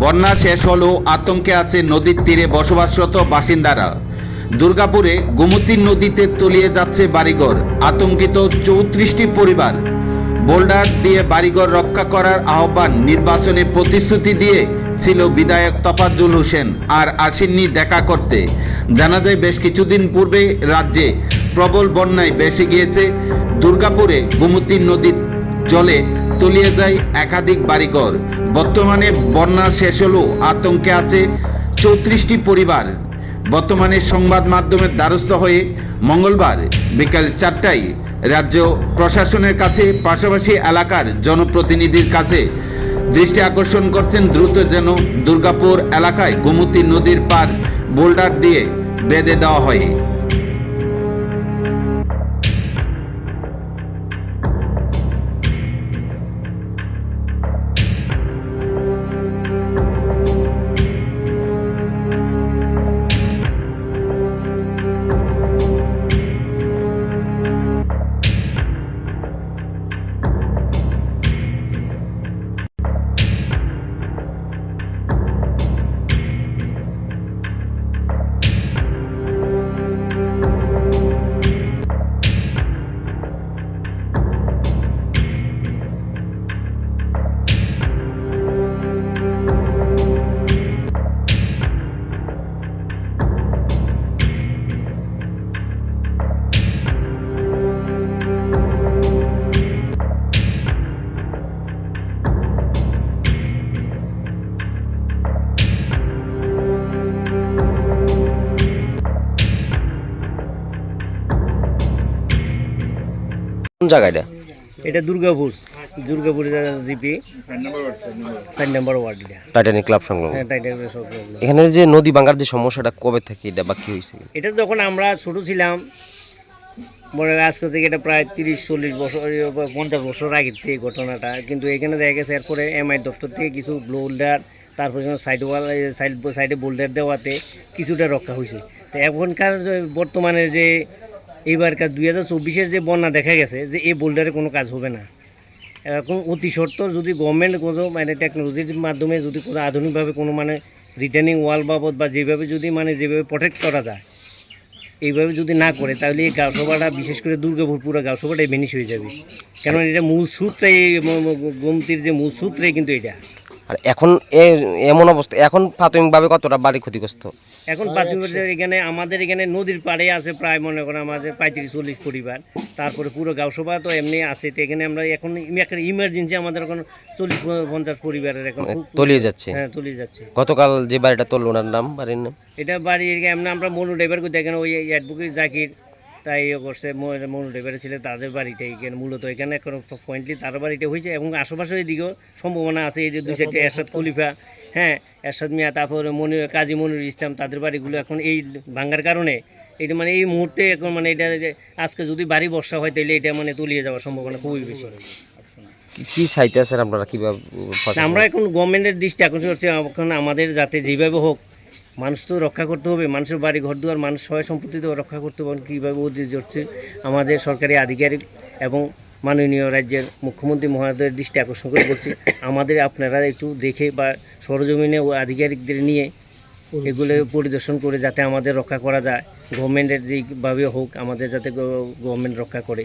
বন্যা শেষ হলেও আতঙ্কে আছে নদীর তীরে বসবাসরত বাসিন্দারা। দুর্গাপুরে গোমতী নদীতে তলিয়ে যাচ্ছে বাড়িঘর। আতঙ্কিত চৌত্রিশটি পরিবার। বোল্ডার দিয়ে বাড়িঘর রক্ষা করার আহ্বান, নির্বাচনে প্রতিশ্রুতি দিয়ে ছিল বিধায়ক তফাজ্জুল হোসেন, আর আসেননি দেখা করতে। জানা যায়, বেশ কিছুদিন পূর্বে রাজ্যে প্রবল বন্যায় বেসে গিয়েছে দুর্গাপুরে গোমতী নদীর জলে তলিয়ে যায় একাধিক বাড়িঘর। বর্তমানে বন্যা শেষ হলেও আতঙ্কে আছে চৌত্রিশটি পরিবার। বর্তমানে সংবাদ মাধ্যমের দ্বারস্থ হয়ে মঙ্গলবার বিকাল চারটায় রাজ্য প্রশাসনের কাছে পাশাপাশি এলাকার জনপ্রতিনিধির কাছে দৃষ্টি আকর্ষণ করছেন দ্রুত যেন দুর্গাপুর এলাকায় গোমতী নদীর পার বোল্ডার দিয়ে বেঁধে দেওয়া হয়। কোন জায়গাটা এটা? দুর্গাপুর দুর্গাপুর জিপি। চার নম্বর ওয়ার্ড টাইটানিক ক্লাব সংলগ্ন। হ্যাঁ টাইটানিক সব problem। এখানে যে নদী ভাঙার যে সমস্যাটা কবে থেকে এটা বা কি হয়েছে? এটা যখন আমরা ছোট ছিলাম মনে আজকে থেকে এটা প্রায় তিরিশ চল্লিশ বছর পঞ্চাশ বছর আগের থেকে ঘটনাটা। কিন্তু এখানে দেখা গেছে এরপরে এমআই দপ্তর থেকে কিছু বোল্ডার তারপরে সাইড ওয়াল সাইড সাইডে বোল্ডার দেওয়াতে কিছুটা রক্ষা হয়েছে। তো এখনকার বর্তমানে যে এইবারকার দুই হাজার চব্বিশের যে বন্যা দেখা গেছে, যে এই বোল্ডারে কোনো কাজ হবে না। এখন অতি সত্তর যদি গভর্নমেন্ট কোনো মানে টেকনোলজির মাধ্যমে যদি কোনো আধুনিকভাবে কোনো মানে রিটার্নিং ওয়াল বাবদ বা যেভাবে যদি মানে যেভাবে প্রোটেক্ট করা যায়, এইভাবে যদি না করে, তাহলে এই গাঁওসভাটা, বিশেষ করে দুর্গাপুর, পুরো গাঁওসভাটাই ভেনিশ হয়ে যাবে। কেন এটা মূল সূত্রে গোমতির যে মূল সূত্রেই কিন্তু এটা। আর এখন এমন অবস্থা এখন প্রাথমিকভাবে কতটা বাড়ি ক্ষতিগ্রস্ত? এখন প্রাথমিক এখানে আমাদের এখানে নদীর পাড়ে আছে প্রায় মনে করেন আমাদের পঁয়ত্রিশ চল্লিশ পরিবার। তারপরে পুরো গাঁওসভা তো এমনি আছে তো এখানে আমরা এখন একটা ইমার্জেন্সি আমাদের এখন চল্লিশ পঞ্চাশ পরিবারের এখন মানে তলিয়ে যাচ্ছে। হ্যাঁ তলিয়ে যাচ্ছে। গতকাল যে বাড়িটা তোললো ওনার নাম বাড়ির নাম? এটা বাড়ি এমনি আমরা মনু ড্রাইভার করতে এখানে ওই অ্যাডভোকেট জাকির তাই ইয়ে করছে ম- মনু ড্রাইভারের ছিল তাদের বাড়িটা এখানে মূলত এখানে এখন পয়েন্টলি তার বাড়িটা হয়েছে এবং আশেপাশে এদিকেও সম্ভাবনা আছে এই যে দুই সাইডে এরশাদ খলিফা হ্যাঁ এরশাদ মিয়া তারপরে মনি কাজী মনির ইসলাম তাদের বাড়িগুলো এখন এই ভাঙ্গার কারণে এটা মানে এই মুহূর্তে এখন মানে এটা যে আজকে যদি বাড়ি বর্ষা হয় তাহলে এটা মানে তলিয়ে যাওয়ার সম্ভাবনা খুবই বেশি। কি- কি চাইতে আছেন আপনারা কীভাবে আমরা এখন গভর্নমেন্টের দৃষ্টি আকর্ষণ করছি এখন আমাদের যাতে যেভাবে হোক মানুষ তো রক্ষা করতে হবে, মানুষের বাড়ি ঘর দুয়ার মানুষ সবাই সম্পত্তি তো রক্ষা করতে হবে, কীভাবে অধীর করছে আমাদের সরকারি আধিকারিক এবং মাননীয় রাজ্যের মুখ্যমন্ত্রী মহোদয়ের দৃষ্টি আকর্ষণ করে বলছি, আমাদের আপনারা একটু দেখে বা সরজমিনে ও আধিকারিকদের নিয়ে এগুলো পরিদর্শন করে যাতে আমাদের রক্ষা করা যায় গভর্নমেন্টের যেভাবে হোক, আমাদের যাতে গভর্নমেন্ট রক্ষা করে।